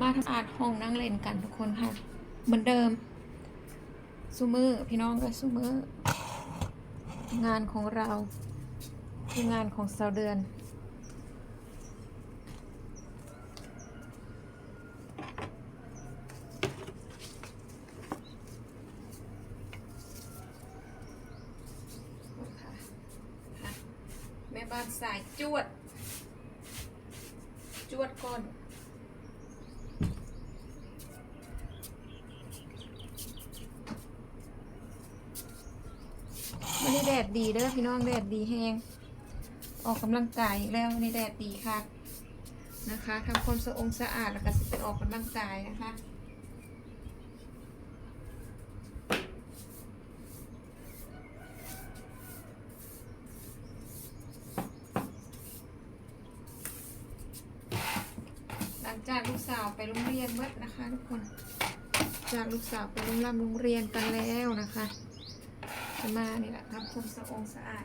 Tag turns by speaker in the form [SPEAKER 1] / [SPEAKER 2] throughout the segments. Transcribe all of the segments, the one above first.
[SPEAKER 1] มาทำสะอาดห้องนั่งเล่นกันทุกคนค่ะ เหมือนเดิมซูมือพี่น้องก็ซูมืองานของเราคืองานของสาวเดือนค่ะแม่บ้านสายจวด จวดก่อน วันนี้แดีเด้อพี่น้องแดดดีแฮงออกกำลังกายแล้ววันแดดดีค่ะนะคะทำความสะองสะอาดแล้วก็สิไปออกกำลังกายนะคะหลังจากลูกสาวไปโรงเรียนเมื่อนะคะ ทุกคน จากลูกสาวไปโรงรำโรงเรียนกันแล้วนะคะ มานี่แหละทำความสะองสะอาด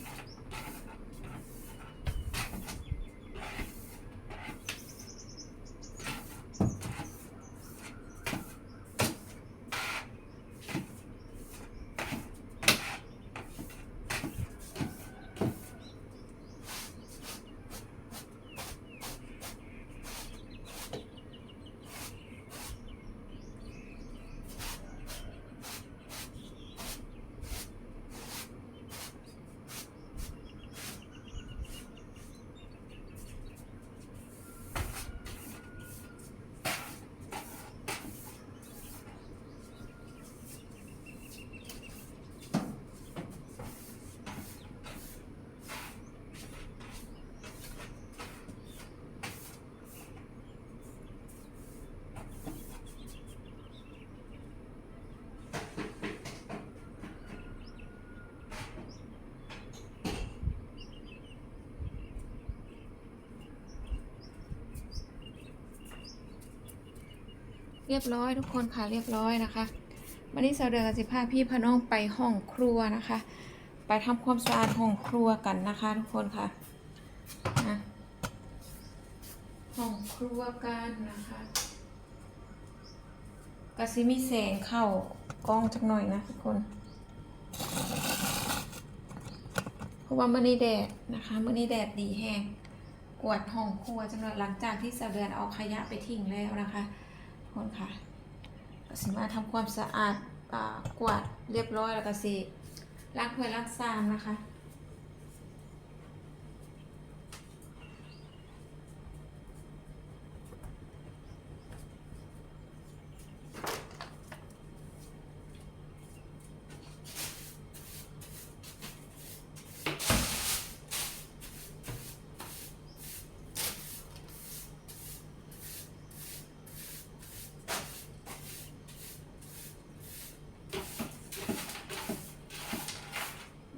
[SPEAKER 1] เรียบร้อยทุกคนค่ะเรียบร้อยนะคะวันนี้สาวเดือนกับสิพาพี่พน้องไปห้องครัวนะคะ ไปทำความสะอาดห้องครัวกันนะคะ ทุกคนค่ะนะห้องครัวกันนะคะกระซิมีแสงเข้ากล้องจักหน่อยนะทุกคนเพราะว่ามื่อนี้แดดนะคะมื่อนี้แดดดีแห้งกวาดห้องครัวจังเลยหลังจากที่สาวเดือนเอาขยะไปทิ้งแล้วนะคะ คนค่ะสิมาทำความสะอาดอกวาดเรียบร้อยแล้วก็สิล้างถ้วยล้างซามนะคะ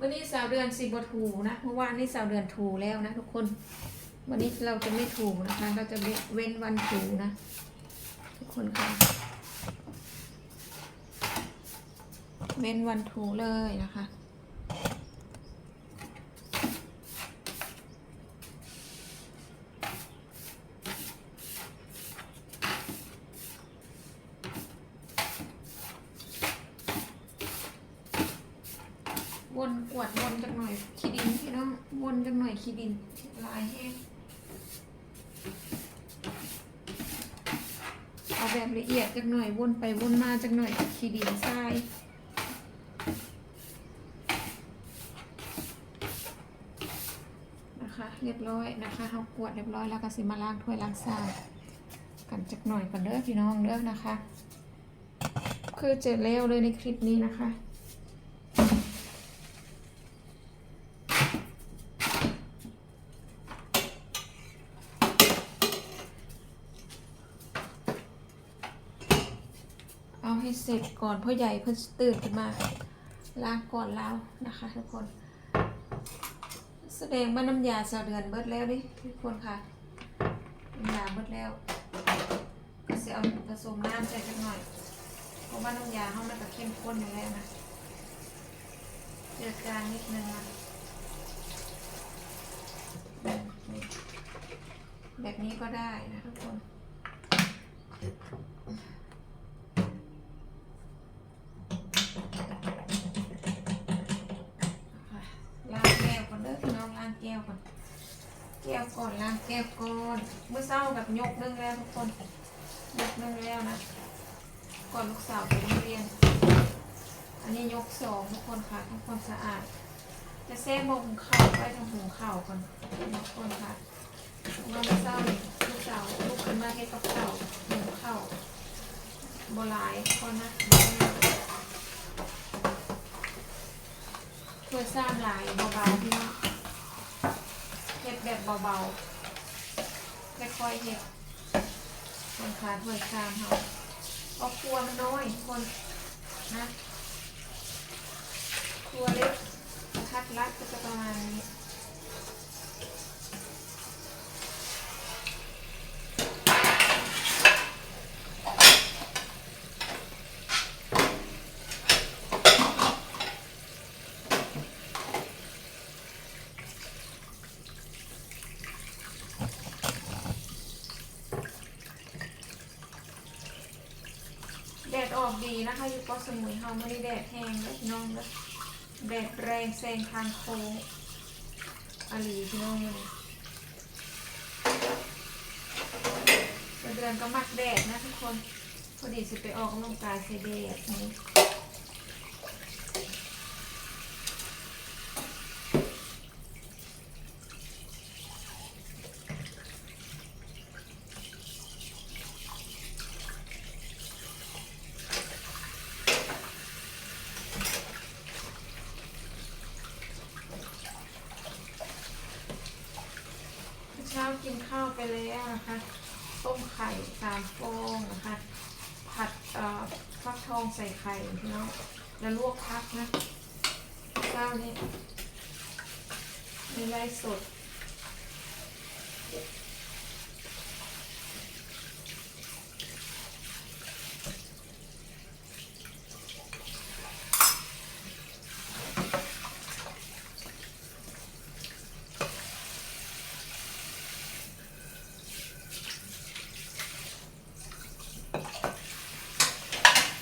[SPEAKER 1] วันนี้สาวเดือนสิบถูนะเมื่อวานนี้สาวเดือนถูแล้วนะทุกคน วันนี้เราจะไม่ถูนะคะ เราจะเว้นวันถูนะ ทุกคนค่ะเว้นวันถูเลยนะคะ วนกวาดวนจักหน่อยขี้ดินพี่น้อง วนจักหน่อยขี้ดินลายแห้งเอาแบบละเอียดจักหน่อยวนไปวนมาจักหน่อยขี้ดินทรายนะคะ เรียบร้อยนะคะเขากวดเรียบร้อยแล้วก็สิมาล้างถ้วยล้างชากันจักหน่อยก่อนเด้อพี่น้องเด้อนะคะ คือเจ็ดแล้วเลยในคลิปนี้นะคะ ให้ เสร็จก่อนพ่อใหญ่เพิ่นตื่นขึ้นมาล้างก่อนแล้วนะคะทุกคน แสดงว่าน้ำยาสะเดือนเบิดแล้วดิทุกคนค่ะน้ำยาเบิดแล้ว ก็จะเอาผสมน้ำใส่สักหน่อย เพราะว่าน้ำยาเขามันก็เข้มข้นอยู่แล้วนะเจือจางนิดนึงนะแบบนี้ก็ได้นะทุกคน ล้างแก้วก่อนเด้อพี่น้องล้างแก้วก่อน แก้ว ก่อนล้างแก้วก่อนเมื่อเช้ากับยกนึ่งแล้วทุกคนยกนึ่งแล้วนะ ก่อนลูกสาวไปโรงเรียน อันนี้ยกสองทุกคนค่ะทำความสะอาด จะแซ่บงเข่าวไว้ทำหุงข่าวก่อนทุกคนค่ะเมื่อเช้านี่ลูกสาวลูกขึ้นมาให้กับข่าหุงข่าโบลายคนนะถ้วยซ้ำหลายเบาๆพี่น้องเฮ็ดแบบเบาๆ ค่อยๆเฮ็ดคนขาถ้วยคามเขาเพราะครัวมันน้อยคนนะครัวเล็กกระทัดรัดก็จะประมาณนี้ แด ดีนะคะอยู่เกาะสมุยเฮาไม่ได้แดดแห้งเลยพี่น้องเลยแดดแรงแซงทางโค้งอาลีพี่น้องเลยเดือนก็มักแดดนะทุกคนพอดีสิไปออกกำลังกายใส่แดดนี่เช้ากิน ข้าวไปแล้วนะคะ ต้มไข่สามฟองนะคะ ผัดเอ่อฟักทองใส่ไข่พี่น้องแล้วลวกพักนะข้าวนี้มีไรสด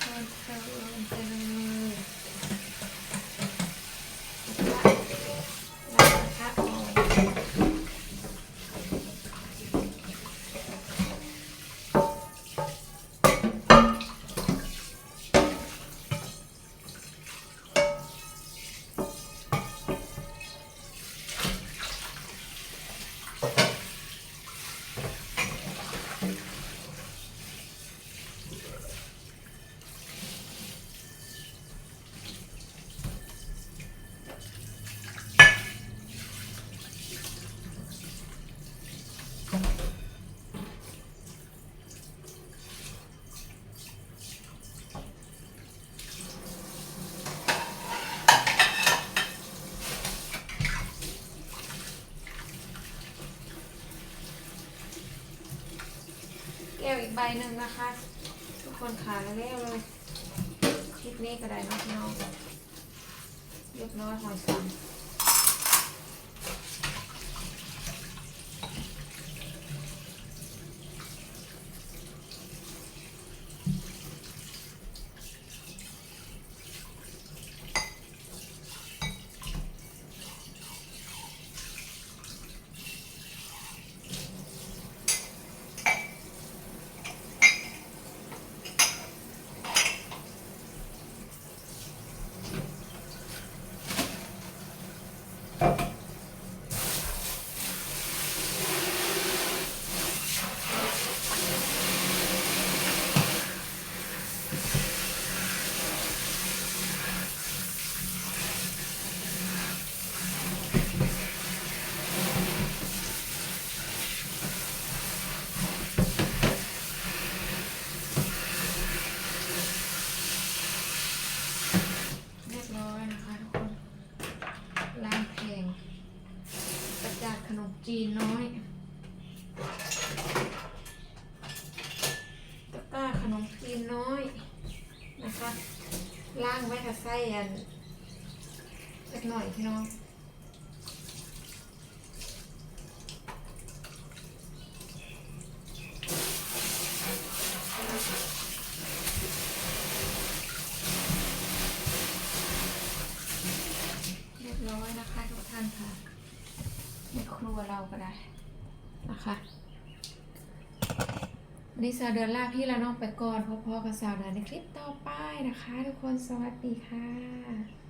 [SPEAKER 1] เพิ่มเติมไปเลยแล้วกระทะอ่อน แก้วอีกใบหนึ่งนะคะ ทุกคนขาแล้วเร็วเลยคลิปนี้ก็ได้นะพี่น้องเรียบร้อยหอยสัง นมจีนน้อยนะคะล่างไว้กับไส้อันเล็กหน่อยพี่น้องเรียบร้อยนะคะทุกท่านค่ะในครัวเราก็ได้นะคะ วันนี้สาวเดือนลาพี่และน้องไปก่อนพอๆกับสาวเดือนในคลิปต่อไปนะคะ ทุกคนสวัสดีค่ะ